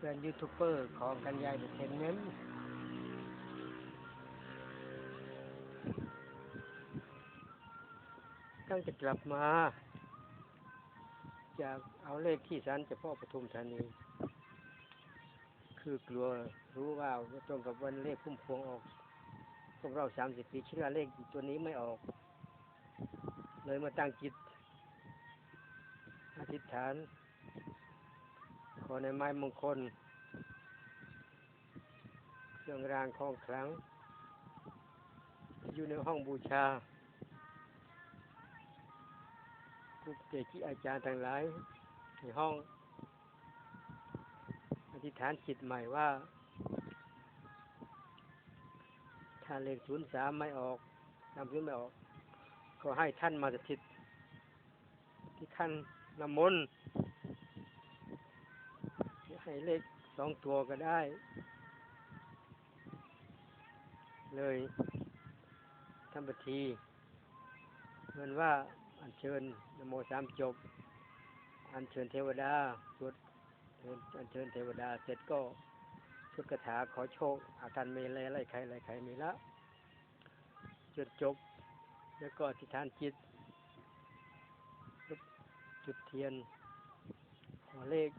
เพื่อนยูทูบเบอร์ของกันยายเดเทนเมนต์ตั้งจะกลับมา จากเอาเลขที่สันจะพ่อปทุมธานี คือกลัวรู้ว่าจะตรงกับวันเลขพุ่มพวงออกพวกเราสามสิบปีคิดว่าเลขตัวนี้ไม่ออก เลยมาตั้งจิตอธิษฐาน ขอในไม้มงคล เครื่องรางของขลัง อยู่ในห้องบูชาครูเกจิอาจารย์ทั้งหลาย ในห้อง อธิษฐานจิตใหม่ว่า ถ้าเลขศูนย์สามไม่ออกนำศูนย์ไม่ออก ก็ให้ท่านมาสถิตที่ท่านน้ำมนต์ ให้เลขสองตัวก็ได้ เลยทำพิธีเหมือนว่าอัญเชิญนโมสามจบ อัญเชิญเทวดาสวดอัญเชิญเทวดา เสร็จก็ชุดคาถาขอโชค อาการมีอะไรไรใครไรใครมีละจนจบ แล้วก็อธิษฐานจิต จุดเทียน ขอเลข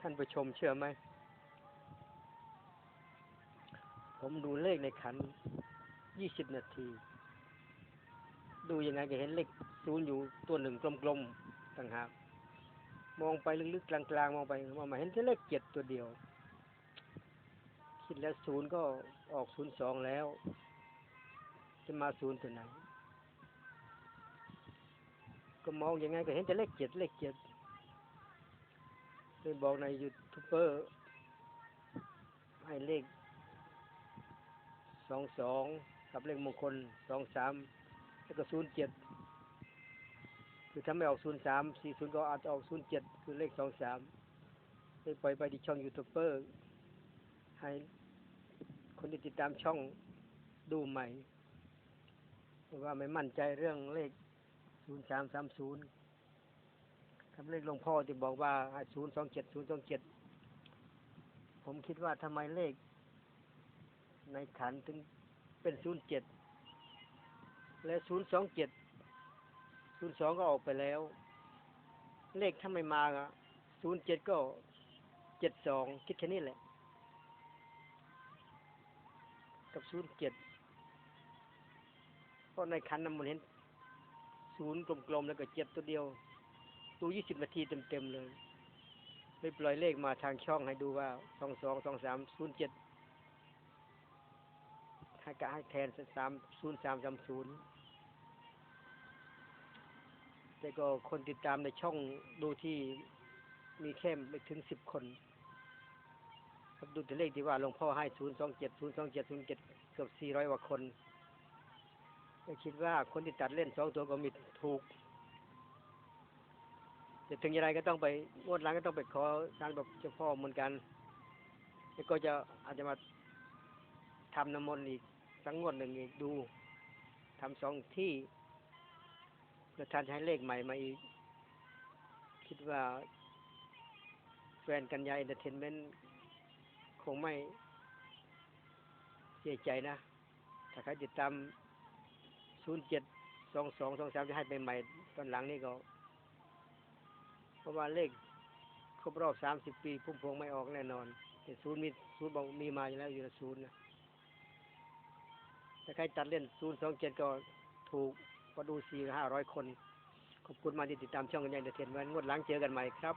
ท่านผู้ชมเชื่อไหม ผมดูเลขในขันยี่สิบนาที ดูยังไงก็เห็นเลขศูนย์อยู่ตัวหนึ่งกลมๆต่างหากมองไปลึกๆกลางๆมองไปมองมาเห็นแค่เลขเจ็ดตัวเดียว คิดแล้วศูนย์ก็ออกศูนย์สองแล้ว จะมาศูนย์ตัวไหน ก็มองยังไงก็เห็นแต่เลขเจ็ดเลขเจ็ด เลยบอกในยูทูบเบอร์ ให้เลขสองสองกับเลขมงคลสองสามแล้วก็ศูนย์เจ็ดคือถ้าไม่ออกศูนย์สามสี่ศูนย์ก็อาจจะออกศูนย์เจ็ดคือเลขสองสามได้ปล่อยไปที่ช่องยูทูบเบอร์ ให้คนที่ติดตามช่องดูใหม่ เพราะว่าไม่มั่นใจเรื่องเลขศูนย์สามสามศูนย์ ครับเลขหลวงพ่อที่บอกว่าศูนย์สองเจ็ดศูนย์สองเจ็ดผมคิดว่าทำไมเลข ในขันถึงเป็นศูนย์เจ็ดและศูนย์สองเจ็ดศูนย์สองก็ออกไปแล้ว เลขถ้าไม่มาศูนย์เจ็ดก็เจ็ดสองคิดแค่นี้แหละ กับศูนย์เจ็ดเพราะในขันน้ำมันเห็นศูนย์กลมๆแล้วก็เจ็ดตัวเดียว ตัวยี่สิบนาทีเต็มๆเลยเลยปล่อยเลขมาทางช่องให้ดูว่าสองสองสองสามศูนย์เจ็ดให้กะให้แทนสามศูนย์สามสามศูนย์แต่ก็คนติดตามในช่องดูที่มีแค่ไม่ถึงสิบคนครับดูตัวเลขที่ว่าหลวงพ่อให้ศูนย์สองเจ็ดศูนย์สองเจ็ดศูนย์เจ็ดเกือบสี่ร้อยกว่าคนก็คิดว่าคนที่ตัดเล่นสองตัวก็มีถูก แต่ถึงย่างไรก็ต้องไปงวดหลังก็ต้องไปขอทางดอกเจ้าพ่อเหมือนกันแล้วก็จะอาจจะมาทำน้ำมนต์อีกสังงวดหนึ่งอีกดูทำสองที่แล้วท่านให้เลขใหม่มาอีก คิดว่าแฟนกันยาเอนเตอร์เทนเมนต์คงไม่เสียใจนะ ถ้าใครติดตามศูนย์เจ็ดสองสองสองสามจะให้ไปใหม่ตอนหลังนี่ก็ เพราะว่าเลขครบรอบสามสิบปีพุ่มพวงไม่ออกแน่นอนแต่ศูนย์มีศูนย์บอกมีมาอยู่แล้วอยู่ในศูนย์นะถ้าใครตัดเล่นศูนย์สองเจ็ดก็ถูกก็ดูสี่ห้าร้อยคน ขอบคุณมากที่ติดตามช่องกันย่างเดเทนวันงวดหลังเจอกันใหม่ครับ